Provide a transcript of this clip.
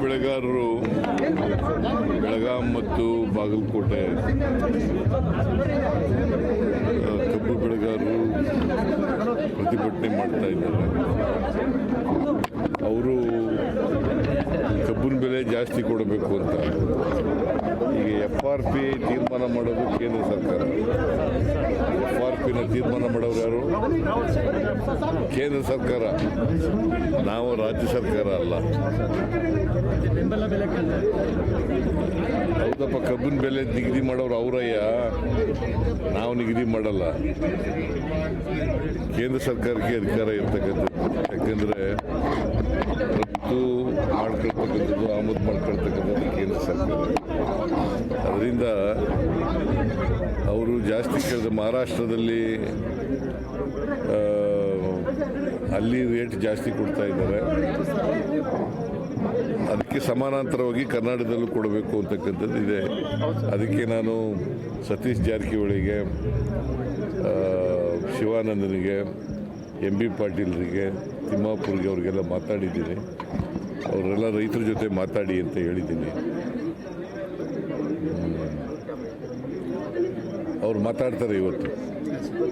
ಬೆಳೆಗಾರರು, ಬೆಳಗಾಂ ಮತ್ತು ಬಾಗಲಕೋಟೆ ಕಬ್ಬು ಬೆಳೆಗಾರರು ಪ್ರತಿಭಟನೆ ಮಾಡ್ತಾ ಇದ್ದಾರೆ. ಅವರು ಕಬ್ಬಿನ ಬೆಲೆ ಜಾಸ್ತಿ ಕೊಡಬೇಕು ಅಂತ. ಈಗ ಎಫ್ ಆರ್ ಪಿ ತೀರ್ಮಾನ ಮಾಡೋದು ಕೇಂದ್ರ ಸರ್ಕಾರ. ಎಫ್ ಆರ್ ಪಿನ ತೀರ್ಮಾನ ಮಾಡೋರು ಯಾರು? ಕೇಂದ್ರ ಸರ್ಕಾರ, ನಾವು ರಾಜ್ಯ ಸರ್ಕಾರ ಅಲ್ಲ. ಹೌದಪ್ಪ, ಕಬ್ಬಿನ ಬೆಲೆ ನಿಗದಿ ಮಾಡೋರು ಅವರಯ್ಯ. ನಾವು ನಿಗದಿ ಮಾಡಲ್ಲ. ಕೇಂದ್ರ ಸರ್ಕಾರಕ್ಕೆ ಅಧಿಕಾರ ಇರ್ತಕ್ಕಂಥದ್ದು. ಯಾಕೆಂದರೆ ರಫ್ತು ಮಾಡ್ಕೊಳ್ತಕ್ಕಂಥದ್ದು ಆಮದು ಮಾಡ್ಕೊಳ್ತಕ್ಕಂಥದ್ದು ಕೇಂದ್ರ ಸರ್ಕಾರ. ಅದರಿಂದ ಅವರು ಜಾಸ್ತಿ ಕೇಳಿದ ಮಹಾರಾಷ್ಟ್ರದಲ್ಲಿ ಅಲ್ಲಿ ರೇಟ್ ಜಾಸ್ತಿ ಕೊಡ್ತಾ ಇದ್ದಾರೆ. ಅದಕ್ಕೆ ಸಮಾನಾಂತರವಾಗಿ ಕರ್ನಾಟಕದಲ್ಲೂ ಕೊಡಬೇಕು ಅಂತಕ್ಕಂಥದ್ದು ಇದೆ. ಅದಕ್ಕೆ ನಾನು ಸತೀಶ್ ಜಾರಕಿಹೊಳಿಗೆ ಶಿವಾನಂದನಿಗೆ ಎಂ ಬಿ ಪಾಟೀಲ್ರಿಗೆ, ತಿಮ್ಮಾಪುರ್ಗೆ ಅವ್ರಿಗೆಲ್ಲ ಮಾತಾಡಿದ್ದೀನಿ. ಅವರೆಲ್ಲ ರೈತರ ಜೊತೆ ಮಾತಾಡಿ ಅಂತ ಹೇಳಿದ್ದೀನಿ. ಅವ್ರು ಮಾತಾಡ್ತಾರೆ ಇವತ್ತು.